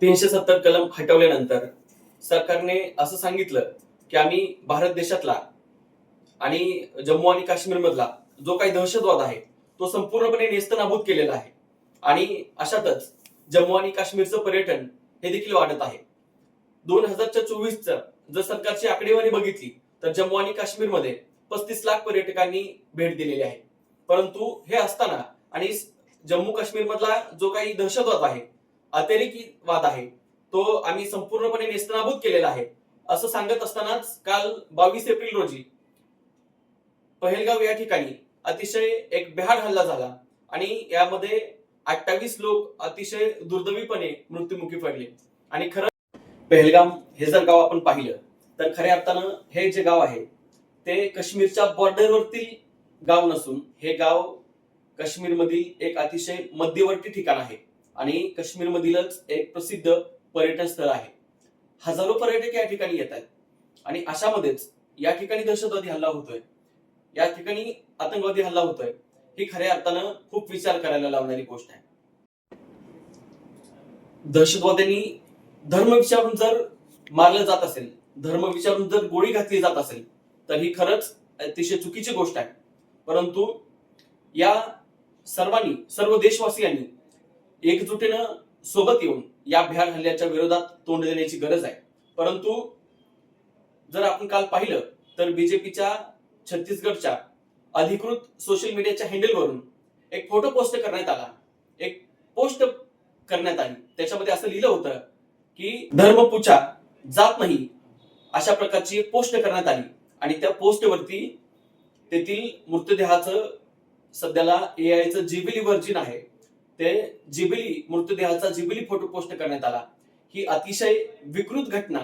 तीनशे सत्तर कलम हटवल्यानंतर सरकारने असं सांगितलं की आम्ही भारत देशातला आणि जम्मू आणि काश्मीर मधला जो काही दहशतवाद आहे तो संपूर्णपणे नेस्तनाबूत केलेला आहे. आणि अशातच जम्मू आणि काश्मीरचं पर्यटन हे देखील वाढत आहे. दोन हजारच्या चोवीसचं जर सरकारची आकडेवारी बघितली तर जम्मू आणि काश्मीरमध्ये पस्तीस लाख पर्यटकांनी भेट दिलेली आहे. परंतु हे असताना आणि जम्मू काश्मीर मधला जो काही दहशतवाद आहे अतिरेकी वाद आहे. तो आम्ही संपूर्णपणे नेस्तनाबूत केलेला आहे. असं सांगत असतानाच काल बावीस एप्रिल रोजी पहेलगाव या ठिकाणी अतिशय एक बेहाड हल्ला झाला आणि यामध्ये अठ्ठावीस लोक अतिशय दुर्दैवीपणे मृत्युमुखी पडले. आणि खरं पहलगाम हे जर गाव आपण पाहिलं तर खऱ्या अर्थानं हे जे गाव आहे ते काश्मीरच्या बॉर्डरवरती गाव नसून हे गाव काश्मीरमधील एक अतिशय मध्यवर्ती ठिकाण आहे. आणि काश्मीरमधीलच एक प्रसिद्ध पर्यटन स्थळ आहे. हजारो पर्यटक या ठिकाणी येत आहेत. आणि अशामध्येच या ठिकाणी दहशतवादी हल्ला होतोय. या ठिकाणी आतंकवादी हल्ला होतोय. ही खऱ्या अर्थानं खूप विचार करायला लावणारी गोष्ट आहे. दहशतवाद्यांनी धर्म विचारून जर मारलं जात असेल धर्म विचारून जर गोळी घातली जात असेल तर ही खरंच अतिशय चुकीची गोष्ट आहे. परंतु या सर्वांनी सर्व देशवासियांनी एकजुटीनं सोबत येऊन या भ्याड हल्ल्याच्या विरोधात तोंड देण्याची गरज आहे. परंतु जर आपण काल पाहिलं तर बीजेपीच्या छत्तीसगडच्या अधिकृत सोशल मीडियाच्या हँडलवरून एक फोटो पोस्ट करण्यात आला. एक पोस्ट करण्यात आली. त्याच्यामध्ये असं लिहिलं होतं की धर्मपूजा जात नाही अशा प्रकारची पोस्ट करण्यात आली. आणि त्या पोस्टवरती तेथील मृतदेहाचं सध्याला ए आयचं जिबिली व्हर्जिन आहे. ते जिबली मृतदेहाचा जिबली फोटो पोस्ट करण्यात आला. ही अतिशय विकृत घटना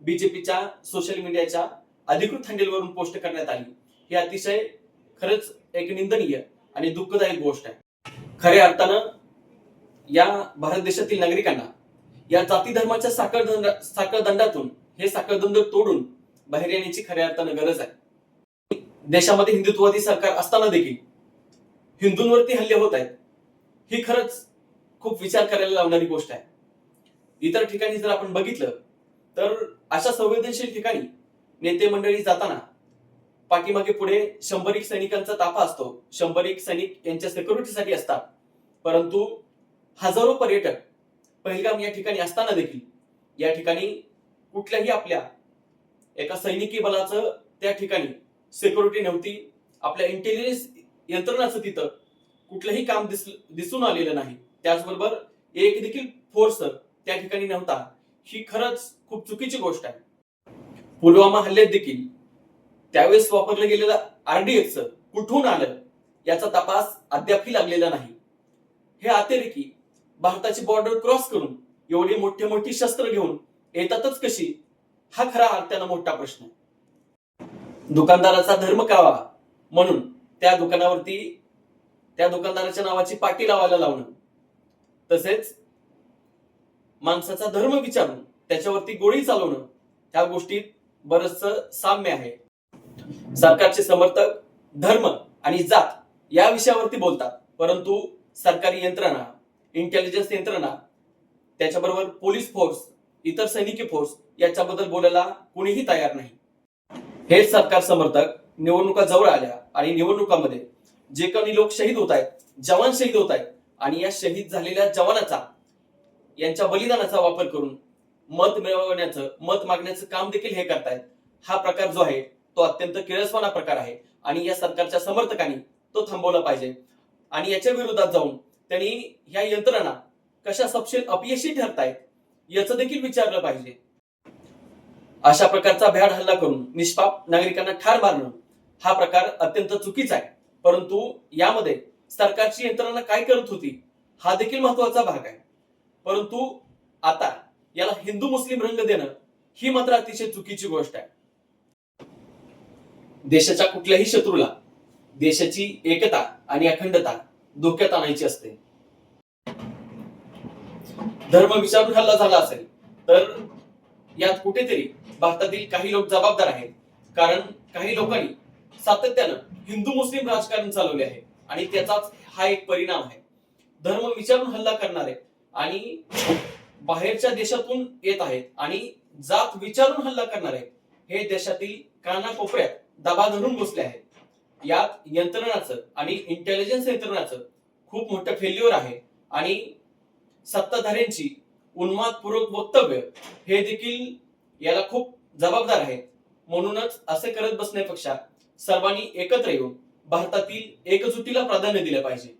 बीजेपीच्या सोशल मीडियाच्या अधिकृत हँडलवरून पोस्ट करण्यात आली. ही अतिशय खरंच एक निंदनीय आणि दुःखदायक गोष्ट आहे. खऱ्या अर्थानं या भारत देशातील नागरिकांना या जाती धर्माच्या साखळदंड साखळदंडातून हे साखळदंड तोडून बाहेर येण्याची खऱ्या अर्थानं गरज आहे. देशामध्ये हिंदुत्ववादी सरकार असताना देखील हिंदूंवरती हल्ले होत आहेत. ही खरंच खूप विचार करायला लावणारी गोष्ट आहे. इतर ठिकाणी जर आपण बघितलं तर अशा संवेदनशील ठिकाणी नेते मंडळी जाताना पाठीमागे पुढे शंभर एक सैनिकांचा ताफा असतो. शंभर एक सैनिक यांच्या सिक्युरिटीसाठी असतात. परंतु हजारो पर्यटक पहिलगाम या ठिकाणी असताना देखील या ठिकाणी कुठल्याही आपल्या एका सैनिकी बलाचं त्या ठिकाणी सिक्युरिटी नव्हती. आपल्या इंटेलिजन्स यंत्रणाचं तिथं कुठलंही काम दिस दिसून आलेलं नाही. त्याचबरोबर एक देखील फोर्सर त्या ठिकाणी नव्हता. ही खरंच खूप चुकीची गोष्ट आहे. पुलवामा हल्ल्यात देखील त्यावेळेस वापरलं गेलेलं आरडीएक्स कुठून आलं याचा तपास अद्यापही लागलेला नाही. हे अतिरेकी भारताची बॉर्डर क्रॉस करून एवढी मोठी मोठी शस्त्र घेऊन येतातच कशी? हा खरा अर्थानं मोठा प्रश्न आहे. दुकानदाराचा धर्म कावा म्हणून त्या दुकानावरती त्या दुकानदाराच्या नावाची पाटी लावायला लावणं. तसेच माणसाचा धर्म विचारून त्याच्यावरती गोळी चालवणं ह्या गोष्टीत बरचस साम्य आहे. सरकारचे समर्थक धर्म आणि जात या विषयावरती बोलतात. परंतु सरकारी यंत्रणा इंटेलिजन्स यंत्रणा त्याच्याबरोबर पोलीस फोर्स इतर सैनिकी फोर्स याच्याबद्दल बोलायला कुणीही तयार नाही. हे सरकार समर्थक निवडणुका जवळ आल्या आणि निवडणुकामध्ये जे कोणी लोक शहीद होत आहेत जवान शहीद होत आहेत आणि या शहीद झालेल्या जवानाचा यांच्या बलिदानाचा वापर करून मत मिळवण्याचं मत मागण्याचं काम देखील हे करतायत. हा प्रकार जो आहे तो अत्यंत किळसवाना प्रकार आहे आणि या सरकारच्या समर्थकांनी तो थांबवला पाहिजे. आणि याच्या विरोधात जाऊन त्यांनी ह्या यंत्रणा कशा सपशेल अपयशी ठरतायत याचं देखील विचारलं पाहिजे. अशा प्रकारचा भ्याड हल्ला करून निष्पाप नागरिकांना ठार मारणं हा प्रकार अत्यंत चुकीचा आहे. परंतु यामध्ये सरकारची यंत्रणा काय करत होती हा देखील महत्त्वाचा भाग आहे. परंतु आता याला हिंदू मुस्लिम रंग देणं ही मात्र अतिशय चुकीची गोष्ट आहे. देशाच्या कुठल्याही शत्रूला देशाची एकता आणि अखंडता धोक्यात आणायची असते. धर्म विचारून हल्ला झाला असेल तर यात कुठेतरी भारतातील काही लोक जबाबदार आहेत. कारण काही लोकांनी सातत्यानं हिंदू मुस्लिम राजकारण चालवले आहे. आणि त्याचाच हा एक परिणाम आहे. धर्म विचारून हल्ला करणारे आणि बाहेरच्या देशातून येत आहेत आणि जात विचारून हल्ला करणारे हे देशातील कानाकोपऱ्यात दबा धरून बसले आहेत. यात यंत्रणाचं आणि इंटेलिजन्स यंत्रणाचं खूप मोठं फेल्युअर आहे. आणि सत्ताधाऱ्यांची उन्मादपूर्वक वक्तव्य हे देखील याला खूप जबाबदार आहेत म्हणूनच असे करत बसण्यापेक्षा सर्वांनी एकत्र येऊन भारतातील एकजुटीला प्राधान्य दिलं पाहिजे.